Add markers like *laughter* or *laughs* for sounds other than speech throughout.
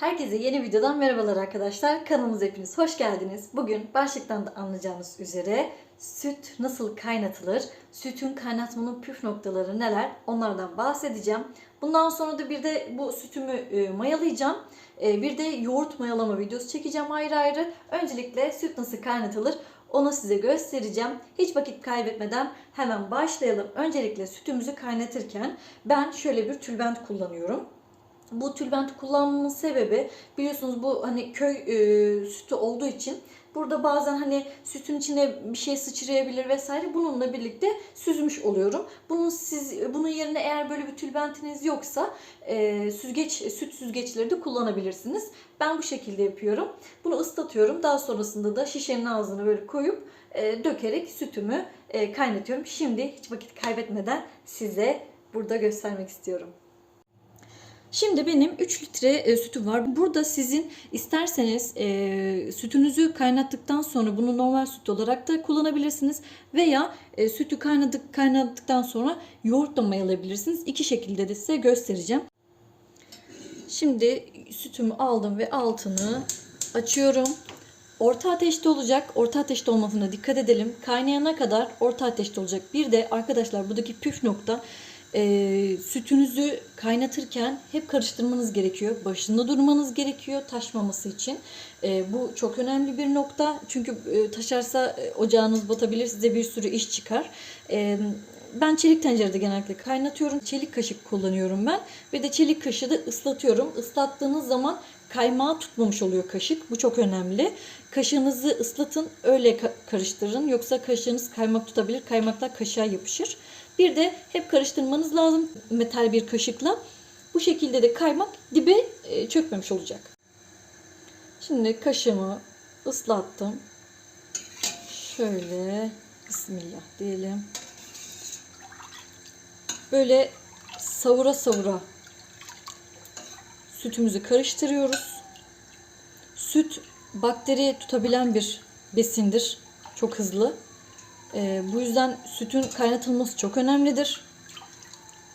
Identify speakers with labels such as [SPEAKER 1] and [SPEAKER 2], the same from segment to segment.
[SPEAKER 1] Herkese yeni videodan merhabalar arkadaşlar. Kanalımıza hepiniz hoş geldiniz. Bugün başlıktan da anlayacağınız üzere süt nasıl kaynatılır, sütün kaynatmanın püf noktaları neler onlardan bahsedeceğim. Bundan sonra da bir de bu sütümü e, mayalayacağım. E, bir de yoğurt mayalama videosu çekeceğim ayrı ayrı. Öncelikle süt nasıl kaynatılır onu size göstereceğim. Hiç vakit kaybetmeden hemen başlayalım. Öncelikle sütümüzü kaynatırken ben şöyle bir tülbent kullanıyorum. Bu tülbent kullanmamın sebebi biliyorsunuz bu hani köy e, sütü olduğu için burada bazen hani sütün içine bir şey sıçrayabilir vesaire bununla birlikte süzmüş oluyorum. Bunun siz bunun yerine eğer böyle bir tülbentiniz yoksa e, süzgeç süt süzgeçleri de kullanabilirsiniz. Ben bu şekilde yapıyorum. Bunu ıslatıyorum. Daha sonrasında da şişenin ağzını böyle koyup e, dökerek sütümü e, kaynatıyorum. Şimdi hiç vakit kaybetmeden size burada göstermek istiyorum. Şimdi benim 3 litre e, sütüm var. Burada sizin isterseniz e, sütünüzü kaynattıktan sonra bunu normal süt olarak da kullanabilirsiniz. Veya e, sütü kaynadık, kaynadıktan sonra yoğurtla mayalayabilirsiniz. İki şekilde de size göstereceğim. Şimdi sütümü aldım ve altını açıyorum. Orta ateşte olacak. Orta ateşte olmasına dikkat edelim. Kaynayana kadar orta ateşte olacak. Bir de arkadaşlar buradaki püf nokta e, sütünüzü kaynatırken hep karıştırmanız gerekiyor. Başında durmanız gerekiyor taşmaması için. E, bu çok önemli bir nokta. Çünkü e, taşarsa e, ocağınız batabilir. Size bir sürü iş çıkar. E, ben çelik tencerede genellikle kaynatıyorum. Çelik kaşık kullanıyorum ben. Ve de çelik kaşığı da ıslatıyorum. Islattığınız zaman kaymağı tutmamış oluyor kaşık. Bu çok önemli. Kaşığınızı ıslatın, öyle ka- karıştırın. Yoksa kaşığınız kaymak tutabilir. Kaymaklar kaşığa yapışır. Bir de hep karıştırmanız lazım metal bir kaşıkla. Bu şekilde de kaymak dibe e, çökmemiş olacak. Şimdi kaşığımı ıslattım. Şöyle bismillah diyelim. Böyle savura savura sütümüzü karıştırıyoruz. Süt bakteri tutabilen bir besindir. Çok hızlı. Ee, bu yüzden sütün kaynatılması çok önemlidir.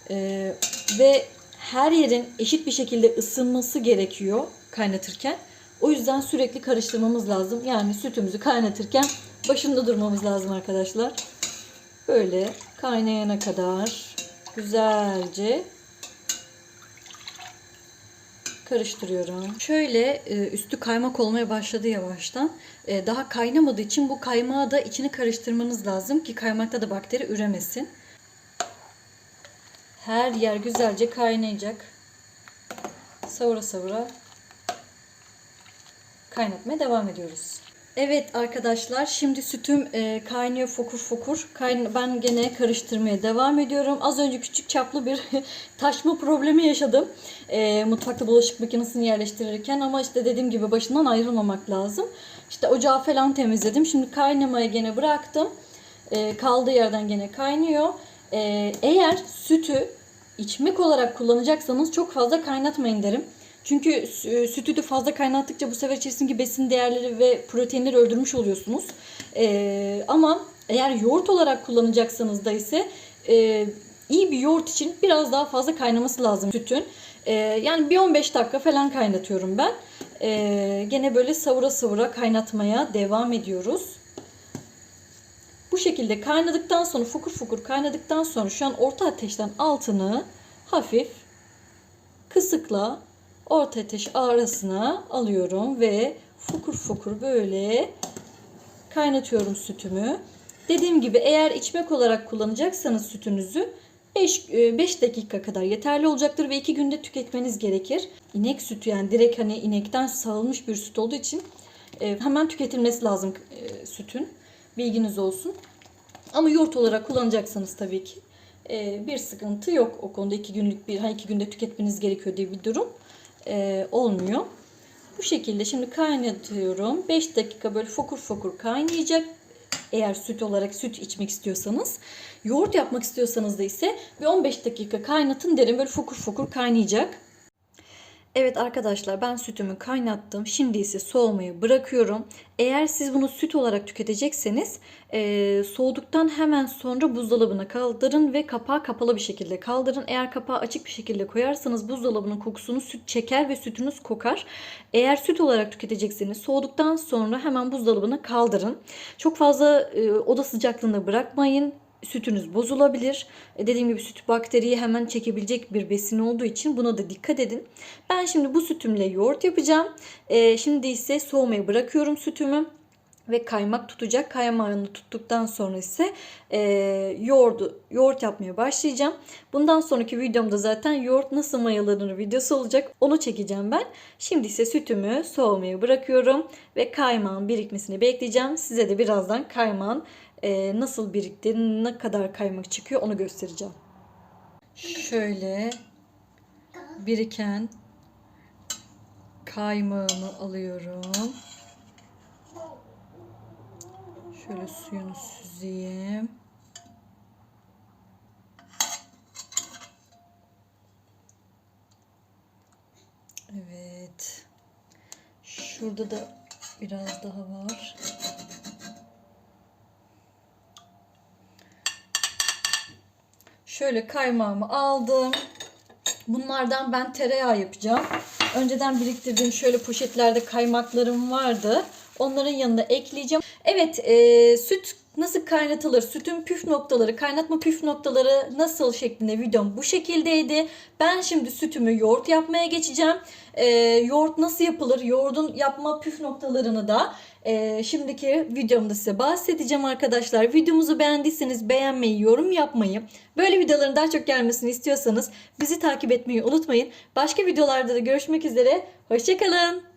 [SPEAKER 1] Ee, ve her yerin eşit bir şekilde ısınması gerekiyor kaynatırken. O yüzden sürekli karıştırmamız lazım. Yani sütümüzü kaynatırken başında durmamız lazım arkadaşlar. Böyle kaynayana kadar güzelce karıştırıyorum. Şöyle e, üstü kaymak olmaya başladı yavaştan. E, Daha kaynamadığı için bu kaymağı da içine karıştırmanız lazım ki kaymakta da bakteri üremesin. Her yer güzelce kaynayacak. Savura savura kaynatmaya devam ediyoruz. Evet arkadaşlar şimdi sütüm e, kaynıyor fokur fokur. Kayn ben gene karıştırmaya devam ediyorum. Az önce küçük çaplı bir *laughs* taşma problemi yaşadım. E, mutfakta bulaşık makinesini yerleştirirken ama işte dediğim gibi başından ayrılmamak lazım. İşte ocağı falan temizledim. Şimdi kaynamaya gene bıraktım. E, kaldığı yerden gene kaynıyor. E, eğer sütü içmek olarak kullanacaksanız çok fazla kaynatmayın derim. Çünkü sü- sütü de fazla kaynattıkça bu sefer içerisindeki besin değerleri ve proteinleri öldürmüş oluyorsunuz. Ee, ama eğer yoğurt olarak kullanacaksanız da ise e, iyi bir yoğurt için biraz daha fazla kaynaması lazım sütün. Ee, yani bir 15 dakika falan kaynatıyorum ben. Ee, gene böyle savura savura kaynatmaya devam ediyoruz. Bu şekilde kaynadıktan sonra fokur fokur kaynadıktan sonra şu an orta ateşten altını hafif kısıkla orta ateş arasına alıyorum ve fokur fokur böyle kaynatıyorum sütümü. Dediğim gibi eğer içmek olarak kullanacaksanız sütünüzü 5, 5 dakika kadar yeterli olacaktır ve 2 günde tüketmeniz gerekir. İnek sütü yani direkt hani inekten sağılmış bir süt olduğu için e, hemen tüketilmesi lazım e, sütün. Bilginiz olsun. Ama yoğurt olarak kullanacaksanız tabii ki e, bir sıkıntı yok. O konuda 2 günlük bir, hani 2 günde tüketmeniz gerekiyor diye bir durum e, olmuyor. Bu şekilde şimdi kaynatıyorum. 5 dakika böyle fokur fokur kaynayacak. Eğer süt olarak süt içmek istiyorsanız. Yoğurt yapmak istiyorsanız da ise bir 15 dakika kaynatın derim. Böyle fokur fokur kaynayacak. Evet arkadaşlar ben sütümü kaynattım. Şimdi ise soğumayı bırakıyorum. Eğer siz bunu süt olarak tüketecekseniz eee, soğuduktan hemen sonra buzdolabına kaldırın ve kapağı kapalı bir şekilde kaldırın. Eğer kapağı açık bir şekilde koyarsanız buzdolabının kokusunu süt çeker ve sütünüz kokar. Eğer süt olarak tüketecekseniz soğuduktan sonra hemen buzdolabına kaldırın. Çok fazla e, oda sıcaklığında bırakmayın. Sütünüz bozulabilir. E, dediğim gibi süt bakteriyi hemen çekebilecek bir besin olduğu için buna da dikkat edin. Ben şimdi bu sütümle yoğurt yapacağım. E, şimdi ise soğumaya bırakıyorum sütümü ve kaymak tutacak. Kaymağını tuttuktan sonra ise e, yoğurdu, yoğurt yapmaya başlayacağım. Bundan sonraki videomda zaten yoğurt nasıl mayalanır videosu olacak. Onu çekeceğim ben. Şimdi ise sütümü soğumaya bırakıyorum ve kaymağın birikmesini bekleyeceğim. Size de birazdan kaymağın e, nasıl birikti, ne kadar kaymak çıkıyor onu göstereceğim. Şöyle biriken kaymağımı alıyorum. Şöyle suyunu süzeyim. Evet. Şurada da biraz daha var. Şöyle kaymağımı aldım. Bunlardan ben tereyağı yapacağım. Önceden biriktirdiğim şöyle poşetlerde kaymaklarım vardı. Onların yanına ekleyeceğim. Evet e, süt nasıl kaynatılır? Sütün püf noktaları, kaynatma püf noktaları nasıl şeklinde videom bu şekildeydi. Ben şimdi sütümü yoğurt yapmaya geçeceğim. E, yoğurt nasıl yapılır? Yoğurdun yapma püf noktalarını da e, şimdiki videomda size bahsedeceğim arkadaşlar. Videomuzu beğendiyseniz beğenmeyi, yorum yapmayı, böyle videoların daha çok gelmesini istiyorsanız bizi takip etmeyi unutmayın. Başka videolarda da görüşmek üzere. Hoşçakalın.